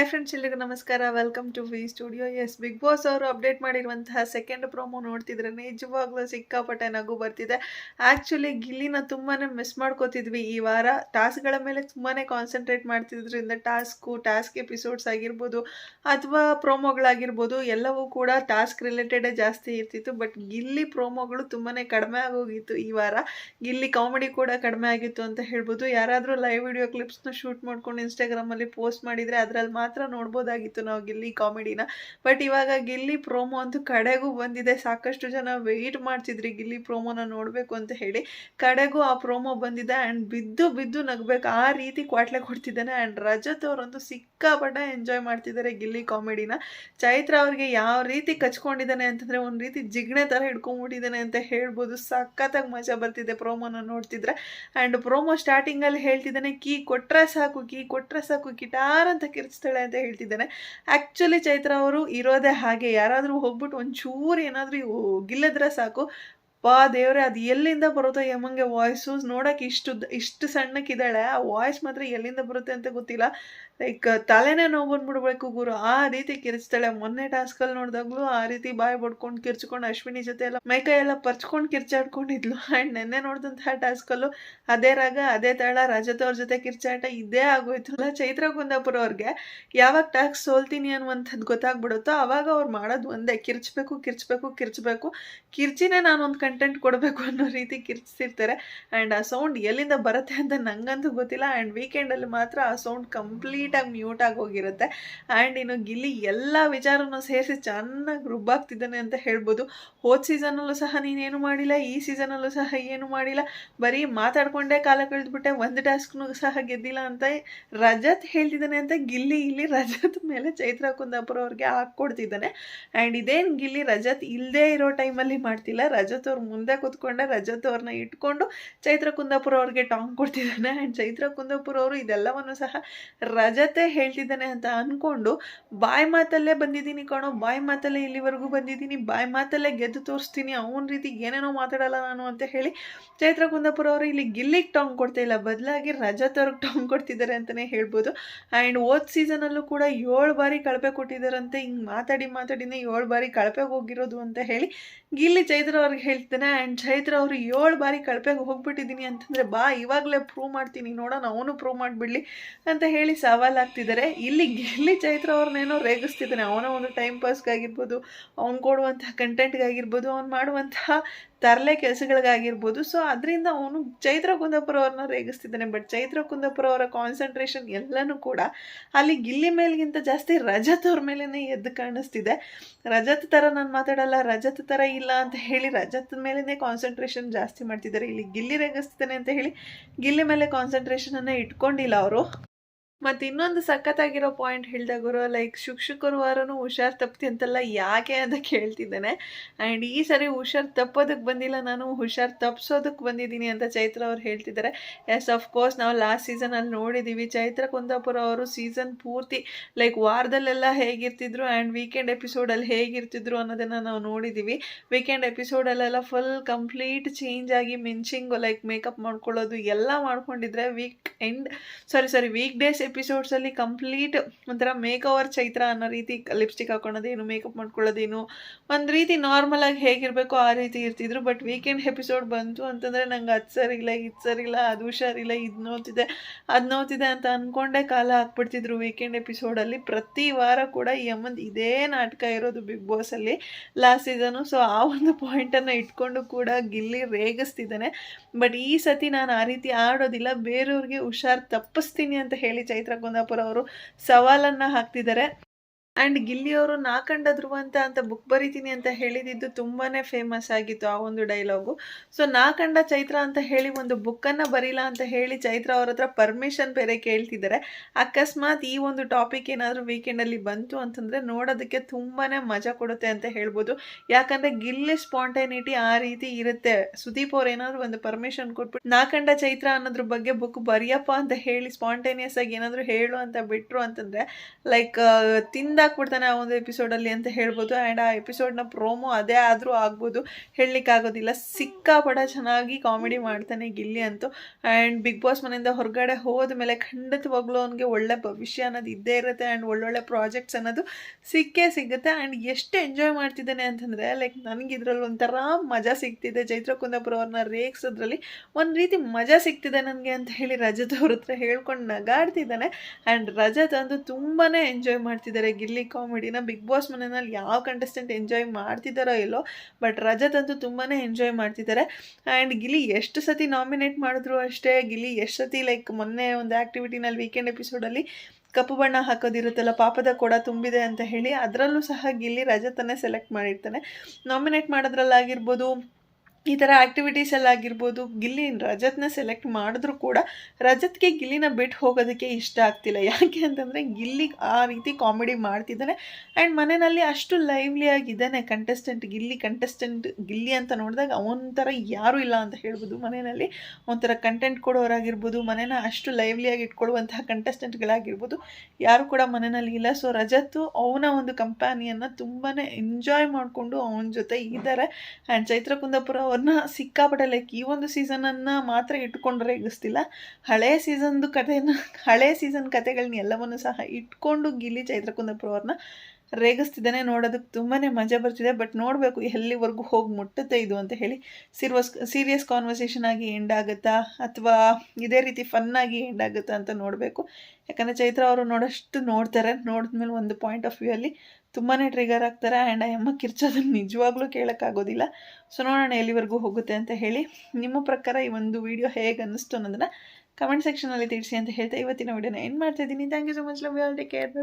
Hi friends ಎಲ್ಲರಿಗೂ ನಮಸ್ಕಾರ. Welcome to V studio yes Bigg Boss ಅವರು ಅಪ್ಡೇಟ್ ಮಾಡಿರುವಂತಹ ಸೆಕೆಂಡ್ ಪ್ರೋಮೋ ನೋಡ್ತಿದ್ರೆ ನಿಜವಾಗ್ಲೂ ಸಿಕ್ಕಾಪಟ್ಟೆ ನಗು ಬರ್ತಿದೆ. ಆ್ಯಕ್ಚುಲಿ ಗಿಲ್ಲಿನ ತುಂಬಾ ಮಿಸ್ ಮಾಡ್ಕೋತಿದ್ವಿ ಈ ವಾರ. ಟಾಸ್ಕ್ಗಳ ಮೇಲೆ ತುಂಬಾ ಕಾನ್ಸಂಟ್ರೇಟ್ ಮಾಡ್ತಿದ್ರಿಂದ ಟಾಸ್ಕು ಟಾಸ್ಕ್ ಎಪಿಸೋಡ್ಸ್ ಆಗಿರ್ಬೋದು ಅಥವಾ ಪ್ರೋಮೋಗಳಾಗಿರ್ಬೋದು ಎಲ್ಲವೂ ಕೂಡ ಟಾಸ್ಕ್ ರಿಲೇಟೆಡೇ ಜಾಸ್ತಿ ಇರ್ತಿತ್ತು. ಬಟ್ ಗಿಲ್ಲಿ ಪ್ರೋಮೋಗಳು ತುಂಬಾ ಕಡಿಮೆ ಆಗೋಗಿತ್ತು ಈ ವಾರ. ಗಿಲ್ಲಿ ಕಾಮಿಡಿ ಕೂಡ ಕಡಿಮೆ ಆಗಿತ್ತು ಅಂತ ಹೇಳ್ಬೋದು. ಯಾರಾದರೂ ಲೈವ್ ವಿಡಿಯೋ ಕ್ಲಿಪ್ಸ್ನ ಶೂಟ್ ಮಾಡ್ಕೊಂಡು ಇನ್ಸ್ಟಾಗ್ರಾಮಲ್ಲಿ ಪೋಸ್ಟ್ ಮಾಡಿದರೆ ಅದರಲ್ಲಿ ಮಾತ್ರ ನೋಡ್ಬೋದಾಗಿತ್ತು ನಾವು ಗಿಲ್ಲಿ ಕಾಮಿಡಿನ. ಬಟ್ ಇವಾಗ ಗಿಲ್ಲಿ ಪ್ರೋಮೋ ಅಂತೂ ಕಡೆಗೂ ಬಂದಿದೆ. ಸಾಕಷ್ಟು ಜನ ವೆಯ್ಟ್ ಮಾಡ್ತಿದ್ರಿ ಗಿಲ್ಲಿ ಪ್ರೋಮೋನ ನೋಡಬೇಕು ಅಂತ ಹೇಳಿ. ಕಡೆಗೂ ಆ ಪ್ರೋಮೋ ಬಂದಿದೆ ಆ್ಯಂಡ್ ಬಿದ್ದು ಬಿದ್ದು ನಗಬೇಕು. ಆ ರೀತಿ ಕ್ವಾಟ್ಲೆ ಕೊಡ್ತಿದ್ದಾನೆ ಆ್ಯಂಡ್ ರಜತ್ ಅವರಂತೂ ಸಿಕ್ಕಾಪಟ್ಟೆ ಎಂಜಾಯ್ ಮಾಡ್ತಿದ್ದಾರೆ ಗಿಲ್ಲಿ ಕಾಮಿಡಿನ. ಚೈತ್ರ ಅವ್ರಿಗೆ ಯಾವ ರೀತಿ ಕಚ್ಕೊಂಡಿದ್ದಾನೆ ಅಂತಂದರೆ ಒಂದು ರೀತಿ ಜಿಗ್ಣೆ ಥರ ಹಿಡ್ಕೊಂಡ್ಬಿಟ್ಟಿದ್ದಾನೆ ಅಂತ ಹೇಳ್ಬೋದು. ಸಖತ್ತಾಗಿ ಮಜಾ ಬರ್ತಿದೆ ಪ್ರೋಮೋನ ನೋಡ್ತಿದ್ರೆ. ಆ್ಯಂಡ್ ಪ್ರೋಮೋ ಸ್ಟಾರ್ಟಿಂಗಲ್ಲಿ ಹೇಳ್ತಿದ್ದಾನೆ, ಕೀ ಕೊಟ್ಟರೆ ಸಾಕು, ಕೀ ಕೊಟ್ಟರೆ ಸಾಕು ಗಿಟಾರ್ ಅಂತ ಕಿರ್ಚ್ತಾಳೆ ಅಂತ ಹೇಳ್ತಿದ್ದಾನೆ. ಆ್ಯಕ್ಚುಲಿ ಚೈತ್ರ ಅವರು ಇರೋದೇ ಹಾಗೆ ಯಾರಾದರೂ ಹೋಗ್ಬಿಟ್ಟು ಒಂಚೂರು ಏನಾದರೂ ಗಿಲ್ಲದ್ರೆ ಸಾಕು. ಪಾ ದೇವ್ರೆ, ಅದು ಎಲ್ಲಿಂದ ಬರುತ್ತೋ ಯಮಂಗೆ ವಾಯ್ಸು ನೋಡಕ್ಕೆ ಇಷ್ಟು ಇಷ್ಟು ಸಣ್ಣಕ್ಕಿದ್ದಾಳೆ, ಆ ವಾಯ್ಸ್ ಮಾತ್ರ ಎಲ್ಲಿಂದ ಬರುತ್ತೆ ಅಂತ ಗೊತ್ತಿಲ್ಲ. ಲೈಕ್ ತಲೆನೇ ನೋವು ಬಂದ್ಬಿಡ್ಬೇಕು ಗುರು. ಆ ರೀತಿ ಕಿರ್ಚ್ತಾಳೆ. ಮೊನ್ನೆ ಟಾಸ್ಕಲ್ಲಿ ನೋಡಿದಾಗ್ಲೂ ಆ ರೀತಿ ಬಾಯಿ ಬಡ್ಕೊಂಡು ಕಿರ್ಚ್ಕೊಂಡು ಅಶ್ವಿನಿ ಜೊತೆ ಎಲ್ಲ ಮೈಕೈ ಎಲ್ಲ ಪರ್ಚ್ಕೊಂಡು ಕಿರ್ಚಾಡ್ಕೊಂಡಿದ್ಲು. ಆ್ಯಂಡ್ ನೆನ್ನೆ ನೋಡಿದಂತಹ ಟಾಸ್ಕಲ್ಲು ಅದೇ ರಾಗ, ಅದೇ ತಾಳ, ರಜತ್ ಅವ್ರ ಜೊತೆ ಕಿರ್ಚಾಟ ಇದೇ ಆಗೋಯ್ತಲ್ಲ ಚೈತ್ರ ಕುಂದಾಪುರ ಅವ್ರಿಗೆ ಯಾವಾಗ ಟಾಸ್ಕ್ ಸೋಲ್ತೀನಿ ಅನ್ನುವಂಥದ್ದು ಗೊತ್ತಾಗ್ಬಿಡುತ್ತೋ, ಅವಾಗ ಅವ್ರು ಮಾಡೋದು ಒಂದೇ. ಕಿರ್ಚ್ಬೇಕು ಕಿರ್ಚ್ಬೇಕು ಕಿರ್ಚ್ಬೇಕು. ಕಿರ್ಚಿನೇ ನಾನು ಒಂದು ಕಂಟೆಂಟ್ ಕೊಡಬೇಕು ಅನ್ನೋ ರೀತಿ ಕಿರ್ಚಿಸಿರ್ತಾರೆ ಆ್ಯಂಡ್ ಆ ಸೌಂಡ್ ಎಲ್ಲಿಂದ ಬರುತ್ತೆ ಅಂತ ನಂಗಂತೂ ಗೊತ್ತಿಲ್ಲ. ಆ್ಯಂಡ್ ವೀಕೆಂಡಲ್ಲಿ ಮಾತ್ರ ಆ ಸೌಂಡ್ ಕಂಪ್ಲೀಟಾಗಿ ಮ್ಯೂಟ್ ಆಗಿ ಹೋಗಿರುತ್ತೆ. ಆ್ಯಂಡ್ ಇನ್ನು ಗಿಲ್ಲಿ ಎಲ್ಲ ವಿಚಾರನೂ ಸೇರಿಸಿ ಚೆನ್ನಾಗಿ ರುಬ್ಬಾಗ್ತಿದ್ದಾನೆ ಅಂತ ಹೇಳ್ಬೋದು. ಹೋದ ಸೀಸನಲ್ಲೂ ಸಹ ನೀನೇನು ಮಾಡಿಲ್ಲ, ಈ ಸೀಸನಲ್ಲೂ ಸಹ ಏನು ಮಾಡಿಲ್ಲ. ಬರೀ ಮಾತಾಡ್ಕೊಂಡೇ ಕಾಲ ಕಳೆದ್ಬಿಟ್ಟೆ, ಒಂದು ಟಾಸ್ಕ್ನು ಸಹ ಗೆದ್ದಿಲ್ಲ ಅಂತ ರಜತ್ ಹೇಳ್ತಿದ್ದಾನೆ ಅಂತ ಗಿಲ್ಲಿ ಇಲ್ಲಿ ರಜತ್ ಮೇಲೆ ಚೈತ್ರ ಕುಂದಾಪುರ ಅವ್ರಿಗೆ ಹಾಕ್ಕೊಡ್ತಿದ್ದಾನೆ. ಆ್ಯಂಡ್ ಇದೇನು ಗಿಲ್ಲಿ ರಜತ್ ಇಲ್ಲದೇ ಇರೋ ಟೈಮಲ್ಲಿ ಮಾಡ್ತಿಲ್ಲ. ರಜತ್ ಅವ್ರ ಮುಂದೆ ಕೂತ್ಕೊಂಡೆ ರಜತ್ ಅವ್ರನ್ನ ಇಟ್ಕೊಂಡು ಚೈತ್ರ ಕುಂದಾಪುರ ಅವ್ರಿಗೆ ಟಾಂಗ್ ಕೊಡ್ತಿದ್ದಾನೆ. ಆ್ಯಂಡ್ ಚೈತ್ರ ಕುಂದಾಪುರ ಅವರು ಇದೆಲ್ಲವನ್ನು ಸಹ ರಜತೆ ಹೇಳ್ತಿದ್ದಾನೆ ಅಂತ ಅಂದ್ಕೊಂಡು ಬಾಯಿ ಮಾತಲ್ಲೇ ಬಂದಿದ್ದೀನಿ ಕಣೋ, ಬಾಯಿ ಮಾತಲ್ಲೇ ಇಲ್ಲಿವರೆಗೂ ಬಂದಿದ್ದೀನಿ, ಬಾಯಿ ಮಾತಲ್ಲೇ ಗೆದ್ದು ತೋರಿಸ್ತೀನಿ, ಅವನ ರೀತಿ ಏನೇನೋ ಮಾತಾಡಲ್ಲ ನಾನು ಅಂತ ಹೇಳಿ ಚೈತ್ರ ಕುಂದಾಪುರ ಅವರು ಇಲ್ಲಿ ಗಿಲ್ಲಿಗೆ ಟಾಂಗ್ ಕೊಡ್ತಾ ಇಲ್ಲ. ಬದಲಾಗಿ ರಜತ್ ಅವ್ರಿಗೆ ಟಾಂಗ್ ಕೊಡ್ತಿದ್ದಾರೆ ಅಂತಲೇ ಹೇಳ್ಬೋದು. ಆ್ಯಂಡ್ ಓದ್ ಸೀಸನಲ್ಲೂ ಕೂಡ ಏಳು ಬಾರಿ ಕಳಪೆ ಕೊಟ್ಟಿದ್ದಾರಂತೆ. ಹಿಂಗೆ ಮಾತಾಡಿ ಮಾತಾಡಿನೇ ಏಳು ಬಾರಿ ಕಳಪೆಗೆ ಹೋಗಿರೋದು ಅಂತ ಹೇಳಿ ಗಿಲ್ಲಿ ಚೈತ್ರ ಅವ್ರಿಗೆ ಹೇಳ್ತಾನೆ ಆ್ಯಂಡ್ ಚೈತ್ರ ಅವರು ಏಳು ಬಾರಿ ಕಳಪೆಗೆ ಹೋಗ್ಬಿಟ್ಟಿದ್ದೀನಿ ಅಂತಂದರೆ, ಬಾ, ಇವಾಗಲೇ ಪ್ರೂವ್ ಮಾಡ್ತೀನಿ, ನೋಡೋಣ, ಅವನು ಪ್ರೂವ್ ಮಾಡಿಬಿಡಲಿ ಅಂತ ಹೇಳಿ ಸವಾಲಾಗ್ತಿದ್ದಾರೆ ಇಲ್ಲಿ ಗೆಲ್ಲಿ ಚೈತ್ರ ಅವ್ರನ್ನೇನೋ ರೇಗಿಸ್ತಿದ್ದಾನೆ ಅವನ ಒಂದು ಟೈಮ್ ಪಾಸ್ಗಾಗಿರ್ಬೋದು ಅವ್ನು ಕೊಡುವಂಥ ಕಂಟೆಂಟ್ಗಾಗಿರ್ಬೋದು ಅವ್ನು ಮಾಡುವಂತಹ ತರಲೆ ಕೆಲಸಗಳಿಗಾಗಿರ್ಬೋದು. ಸೊ ಅದರಿಂದ ಅವನು ಚೈತ್ರ ಕುಂದಾಪುರ ಅವ್ರನ್ನ ರೇಗಿಸ್ತಿದ್ದಾನೆ. ಬಟ್ ಚೈತ್ರ ಕುಂದಾಪುರ ಅವರ ಕಾನ್ಸಂಟ್ರೇಷನ್ ಎಲ್ಲನೂ ಕೂಡ ಅಲ್ಲಿ ಗಿಲ್ಲಿ ಮೇಲ್ಗಿಂತ ಜಾಸ್ತಿ ರಜತ್ ಅವ್ರ ಮೇಲೇ ಎದ್ದು ಕಾಣಿಸ್ತಿದೆ. ರಜತ್ ಥರ ನಾನು ಮಾತಾಡಲ್ಲ, ರಜತ್ ಥರ ಇಲ್ಲ ಅಂತ ಹೇಳಿ ರಜತ್ ಮೇಲೇ ಕಾನ್ಸಂಟ್ರೇಷನ್ ಜಾಸ್ತಿ ಮಾಡ್ತಿದ್ದಾರೆ. ಇಲ್ಲಿ ಗಿಲ್ಲಿ ರೇಗಿಸ್ತಿದ್ದಾನೆ ಅಂತ ಹೇಳಿ ಗಿಲ್ಲಿ ಮೇಲೆ ಕಾನ್ಸಂಟ್ರೇಷನನ್ನು ಇಟ್ಕೊಂಡಿಲ್ಲ ಅವರು. ಮತ್ತು ಇನ್ನೊಂದು ಸಖತ್ತಾಗಿರೋ ಪಾಯಿಂಟ್ ಹೇಳಿದಾಗರು ಲೈಕ್ ಶುಕ್ ಶುಕ್ರವಾರನೂ ಹುಷಾರ್ ತಪ್ಪತಿ ಅಂತೆಲ್ಲ ಯಾಕೆ ಅಂತ ಕೇಳ್ತಿದ್ದಾನೆ. ಆ್ಯಂಡ್ ಈ ಸರಿ ಹುಷಾರ್ ತಪ್ಪೋದಕ್ಕೆ ಬಂದಿಲ್ಲ, ನಾನು ಹುಷಾರ್ ತಪ್ಪಿಸೋದಕ್ಕೆ ಬಂದಿದ್ದೀನಿ ಅಂತ ಚೈತ್ರ ಅವ್ರು ಹೇಳ್ತಿದ್ದಾರೆ. ಎಸ್ ಆಫ್ ಕೋರ್ಸ್ ನಾವು ಲಾಸ್ಟ್ ಸೀಸನಲ್ಲಿ ನೋಡಿದ್ದೀವಿ ಚೈತ್ರ ಕುಂದಾಪುರ ಅವರು ಸೀಸನ್ ಪೂರ್ತಿ ಲೈಕ್ ವಾರದಲ್ಲೆಲ್ಲ ಹೇಗಿರ್ತಿದ್ರು ಆ್ಯಂಡ್ ವೀಕೆಂಡ್ ಎಪಿಸೋಡಲ್ಲಿ ಹೇಗಿರ್ತಿದ್ರು ಅನ್ನೋದನ್ನು ನಾವು ನೋಡಿದ್ದೀವಿ ವೀಕೆಂಡ್ ಎಪಿಸೋಡಲ್ಲೆಲ್ಲ ಫುಲ್ ಕಂಪ್ಲೀಟ್ ಚೇಂಜ್ ಆಗಿ ಮಿಂಚಿಂಗು ಲೈಕ್ ಮೇಕಪ್ ಮಾಡ್ಕೊಳ್ಳೋದು ಎಲ್ಲ ಮಾಡ್ಕೊಂಡಿದ್ರೆ weekend sorry sorry weekdays ಎಪಿಸೋಡ್ಸಲ್ಲಿ ಕಂಪ್ಲೀಟ್ ಒಂಥರ ಮೇಕ್ ಓವರ್ ಚೈತ್ರ ಅನ್ನೋ ರೀತಿ ಲಿಪ್ಸ್ಟಿಕ್ ಹಾಕೊಳ್ಳೋದೇನು ಮೇಕಪ್ ಮಾಡ್ಕೊಳ್ಳೋದೇನು, ಒಂದು ರೀತಿ ನಾರ್ಮಲ್ ಆಗಿ ಹೇಗಿರಬೇಕು ಆ ರೀತಿ ಇರ್ತಿದ್ರು. ಬಟ್ ವೀಕೆಂಡ್ ಎಪಿಸೋಡ್ ಬಂತು ಅಂತಂದರೆ ನಂಗೆ ಅದು ಸರಿಲ್ಲ ಇದು ಸರಿಲ್ಲ ಅದು ಹುಷಾರಿಲ್ಲ, ಇದು ನೋತಿದೆ ಅದು ನೋತಿದೆ ಅಂತ ಅಂದ್ಕೊಂಡೇ ಕಾಲ ಹಾಕ್ಬಿಡ್ತಿದ್ರು ವೀಕೆಂಡ್ ಎಪಿಸೋಡಲ್ಲಿ ಪ್ರತಿ ವಾರ ಕೂಡ ಈ ಇದೇ ನಾಟಕ ಇರೋದು ಬಿಗ್ ಬಾಸಲ್ಲಿ ಲಾಸ್ಟ್ ಸೀಸನು ಸೊ ಆ ಒಂದು ಪಾಯಿಂಟನ್ನು ಇಟ್ಕೊಂಡು ಕೂಡ ಗಿಲ್ಲಿ ರೇಗಿಸ್ತಿದ್ದಾನೆ. ಬಟ್ ಈ ಸತಿ ನಾನು ಆ ರೀತಿ ಆಡೋದಿಲ್ಲ, ಬೇರೆಯವ್ರಿಗೆ ಹುಷಾರ್ ತಪ್ಪಿಸ್ತೀನಿ ಅಂತ ಹೇಳಿ ಕುಂದಾಪುರ ಅವರು ಸವಾಲನ್ನ ಹಾಕ್ತಿದ್ದಾರೆ. ಆ್ಯಂಡ್ ಗಿಲ್ಲಿಯವರು ನಾ ಕಂಡ ಧ್ರುವಂತ ಅಂತ ಬುಕ್ ಬರಿತೀನಿ ಅಂತ ಹೇಳಿದಿದ್ದು ತುಂಬಾ ಫೇಮಸ್ ಆಗಿತ್ತು ಆ ಒಂದು ಡೈಲಾಗು ಸೊ ನಾ ಕಂಡ ಚೈತ್ರ ಅಂತ ಹೇಳಿ ಒಂದು ಬುಕ್ಕನ್ನು ಬರೀಲ್ಲ ಅಂತ ಹೇಳಿ ಚೈತ್ರ ಅವ್ರ ಹತ್ರ ಪರ್ಮಿಷನ್ ಬೇರೆ ಕೇಳ್ತಿದ್ದಾರೆ ಅಕಸ್ಮಾತ್ ಈ ಒಂದು ಟಾಪಿಕ್ ಏನಾದರೂ ವೀಕೆಂಡಲ್ಲಿ ಬಂತು ಅಂತಂದರೆ ನೋಡೋದಕ್ಕೆ ತುಂಬಾ ಮಜಾ ಕೊಡುತ್ತೆ ಅಂತ ಹೇಳ್ಬೋದು. ಯಾಕಂದರೆ ಗಿಲ್ಲಿ ಸ್ಪಾಂಟೈನಿಟಿ ಆ ರೀತಿ ಇರುತ್ತೆ. ಸುದೀಪ್ ಅವ್ರು ಏನಾದರೂ ಒಂದು ಪರ್ಮಿಷನ್ ಕೊಟ್ಬಿಟ್ಟು ನಾ ಕಂಡ ಚೈತ್ರ ಅನ್ನೋದ್ರ ಬಗ್ಗೆ ಬುಕ್ ಬರೆಯಪ್ಪ ಅಂತ ಹೇಳಿ ಸ್ಪಾಂಟೇನಿಯಸ್ ಆಗಿ ಏನಾದರೂ ಹೇಳು ಅಂತ ಬಿಟ್ಟರು ಅಂತಂದರೆ ಲೈಕ್ ತಿಂದ ಕೊಂದಾಕ್ಬಿಡ್ತಾನೆ ಆ ಒಂದು ಎಪಿಸೋಡಲ್ಲಿ ಅಂತ ಹೇಳ್ಬೋದು. ಆ್ಯಂಡ್ ಆ ಎಪಿಸೋಡ್ನ ಪ್ರೋಮೋ ಅದೇ ಆದರೂ ಆಗ್ಬೋದು. ಹೇಳಲಿಕ್ಕಾಗೋದಿಲ್ಲ. ಸಿಕ್ಕಾಪಡ ಚೆನ್ನಾಗಿ ಕಾಮಿಡಿ ಮಾಡ್ತಾನೆ ಗಿಲ್ಲಿ ಅಂತೂ. ಆ್ಯಂಡ್ ಬಿಗ್ ಬಾಸ್ ಮನೆಯಿಂದ ಹೊರಗಡೆ ಹೋದ ಮೇಲೆ ಖಂಡಿತವಾಗ್ಲೂ ಅವನಿಗೆ ಒಳ್ಳೆ ಭವಿಷ್ಯ ಅನ್ನೋದು ಇದ್ದೇ ಇರುತ್ತೆ. ಆ್ಯಂಡ್ ಒಳ್ಳೊಳ್ಳೆ ಪ್ರಾಜೆಕ್ಟ್ಸ್ ಅನ್ನೋದು ಸಿಕ್ಕೇ ಸಿಗುತ್ತೆ. ಆ್ಯಂಡ್ ಎಷ್ಟು ಎಂಜಾಯ್ ಮಾಡ್ತಿದ್ದಾನೆ ಅಂತಂದರೆ ಲೈಕ್ ನನಗೆ ಇದರಲ್ಲಿ ಒಂಥರ ಮಜಾ ಸಿಗ್ತಿದೆ. ಚೈತ್ರ ಕುಂದಾಪುರ ಅವ್ರನ್ನ ರೇಗಿಸೋದ್ರಲ್ಲಿ ಒಂದು ರೀತಿ ಮಜಾ ಸಿಗ್ತಿದೆ ನನಗೆ ಅಂತ ಹೇಳಿ ರಜತ್ ಅವ್ರ ಹತ್ರ ಹೇಳ್ಕೊಂಡು ನಗಾಡ್ತಿದ್ದಾನೆ. ಆ್ಯಂಡ್ ರಜತ್ ಅಂತೂ ತುಂಬಾ ಎಂಜಾಯ್ ಮಾಡ್ತಿದ್ದಾರೆ ಕಾಮಿಡಿನ ಬಿಗ್ ಬಾಸ್ ಮನೆಯಲ್ಲಿ ಯಾವ ಕಂಟೆಸ್ಟೆಂಟ್ ಎಂಜಾಯ್ ಮಾಡ್ತಿದ್ದಾರೋ ಇಲ್ಲೋ ಬಟ್ ರಜತ್ ಅಂತೂ ತುಂಬಾ ಎಂಜಾಯ್ ಮಾಡ್ತಿದ್ದಾರೆ ಆ್ಯಂಡ್ ಗಿಲಿ ಎಷ್ಟು ಸತಿ ನಾಮಿನೇಟ್ ಮಾಡಿದ್ರು ಅಷ್ಟೇ, ಗಿಲಿ ಎಷ್ಟು ಸತಿ ಲೈಕ್ ಮೊನ್ನೆ ಒಂದು ಆ್ಯಕ್ಟಿವಿಟಿನಲ್ಲಿ ವೀಕೆಂಡ್ ಎಪಿಸೋಡಲ್ಲಿ ಕಪ್ಪು ಬಣ್ಣ ಹಾಕೋದಿರುತ್ತಲ್ಲ, ಪಾಪದ ಕೂಡ ತುಂಬಿದೆ ಅಂತ ಹೇಳಿ, ಅದರಲ್ಲೂ ಸಹ ಗಿಲ್ಲಿ ರಜತನ್ನೇ ಸೆಲೆಕ್ಟ್ ಮಾಡಿರ್ತಾನೆ. ನಾಮಿನೇಟ್ ಮಾಡೋದ್ರಲ್ಲಾಗಿರ್ಬೋದು ಈ ಥರ ಆ್ಯಕ್ಟಿವಿಟೀಸಲ್ಲಾಗಿರ್ಬೋದು ಗಿಲ್ಲಿನ ರಜತ್ನ ಸೆಲೆಕ್ಟ್ ಮಾಡಿದ್ರು ಕೂಡ ರಜತ್ಗೆ ಗಿಲ್ಲಿನ ಬಿಟ್ಟು ಹೋಗೋದಕ್ಕೆ ಇಷ್ಟ ಆಗ್ತಿಲ್ಲ. ಯಾಕೆ ಅಂತಂದರೆ ಗಿಲ್ಲಿ ಆ ರೀತಿ ಕಾಮಿಡಿ ಮಾಡ್ತಿದ್ದಾನೆ ಆ್ಯಂಡ್ ಮನೆಯಲ್ಲಿ ಅಷ್ಟು ಲೈವ್ಲಿ ಆಗಿದ್ದಾನೆ ಕಂಟೆಸ್ಟೆಂಟ್ ಗಿಲ್ಲಿ ಕಂಟೆಸ್ಟೆಂಟ್ ಗಿಲ್ಲಿ ಅಂತ ನೋಡಿದಾಗ ಅವನ ಥರ ಯಾರೂ ಇಲ್ಲ ಅಂತ ಹೇಳ್ಬೋದು. ಮನೆಯಲ್ಲಿ ಒಂಥರ ಕಂಟೆಂಟ್ ಕೊಡೋರಾಗಿರ್ಬೋದು, ಮನೇನ ಅಷ್ಟು ಲೈವ್ಲಿಯಾಗಿ ಇಟ್ಕೊಳ್ಳುವಂತಹ ಕಂಟೆಸ್ಟೆಂಟ್ಗಳಾಗಿರ್ಬೋದು ಯಾರು ಕೂಡ ಮನೆಯಲ್ಲಿ ಇಲ್ಲ. ಸೊ ರಜತ್ತು ಅವನ ಒಂದು ಕಂಪ್ಯಾನಿಯನ್ನು ತುಂಬಾ ಎಂಜಾಯ್ ಮಾಡಿಕೊಂಡು ಅವನ ಜೊತೆ ಇದ್ದಾರೆ. ಆ್ಯಂಡ್ ಚೈತ್ರ ಕುಂದಾಪುರ ಅವ್ರನ್ನ ಸಿಕ್ಕಾಪಟ್ಟೆ ಲೈಕ್ ಈ ಒಂದು ಸೀಸನನ್ನು ಮಾತ್ರ ಇಟ್ಕೊಂಡು ರೇಗಿಸ್ತಿಲ್ಲ ಹಳೆ ಸೀಸನ್ದು ಕಥೆನ, ಹಳೆ ಸೀಸನ್ ಕಥೆಗಳನ್ನ ಎಲ್ಲವನ್ನು ಸಹ ಇಟ್ಕೊಂಡು ಗಿಲ್ಲಿ ಚೈತ್ರ ಕುಂದಪ್ಪ ಅವ್ರನ್ನ ರೇಗಿಸ್ತಿದ್ದಾನೆ ನೋಡೋದಕ್ಕೆ ತುಂಬಾ ಮಜಾ ಬರ್ತಿದೆ. ಬಟ್ ನೋಡಬೇಕು ಎಲ್ಲಿವರೆಗೂ ಹೋಗಿ ಮುಟ್ಟುತ್ತೆ ಇದು ಅಂತ ಹೇಳಿ ಸೀರಿಯಸ್ ಸೀರಿಯಸ್ ಕಾನ್ವರ್ಸೇಷನ್ ಆಗಿ ಎಂಡ್ ಆಗುತ್ತಾ ಅಥವಾ ಇದೇ ರೀತಿ ಫನ್ನಾಗಿ ಎಂಡ್ ಆಗುತ್ತಾ ಅಂತ ನೋಡಬೇಕು. ಯಾಕಂದರೆ ಚೈತ್ರ ಅವರು ನೋಡೋಷ್ಟು ನೋಡ್ತಾರೆ. ನೋಡಿದ್ಮೇಲೆ ಒಂದು ಪಾಯಿಂಟ್ ಆಫ್ ವ್ಯೂ ಅಲ್ಲಿ ತುಂಬಾ ಟ್ರಿಗರ್ ಆಗ್ತಾರೆ ಆ್ಯಂಡ್ ಆ ಅಮ್ಮ ಕಿರ್ಚೋದನ್ನು ನಿಜವಾಗ್ಲೂ ಕೇಳೋಕ್ಕಾಗೋದಿಲ್ಲ. ಸೊ ನೋಡೋಣ ಎಲ್ಲಿವರೆಗೂ ಹೋಗುತ್ತೆ ಅಂತ ಹೇಳಿ. ನಿಮ್ಮ ಪ್ರಕಾರ ಈ ಒಂದು ವಿಡಿಯೋ ಹೇಗೆ ಅನ್ನಿಸ್ತು ಅನ್ನೋದನ್ನು ಕಮೆಂಟ್ ಸೆಕ್ಷನಲ್ಲಿ ತಿಳಿಸಿ ಅಂತ ಹೇಳ್ತಾ ಇವತ್ತಿನ ವಿಡಿಯೋನ ಏನು ಮಾಡ್ತಾ ಇದ್ದೀನಿ. Thank you so much love you all take care bye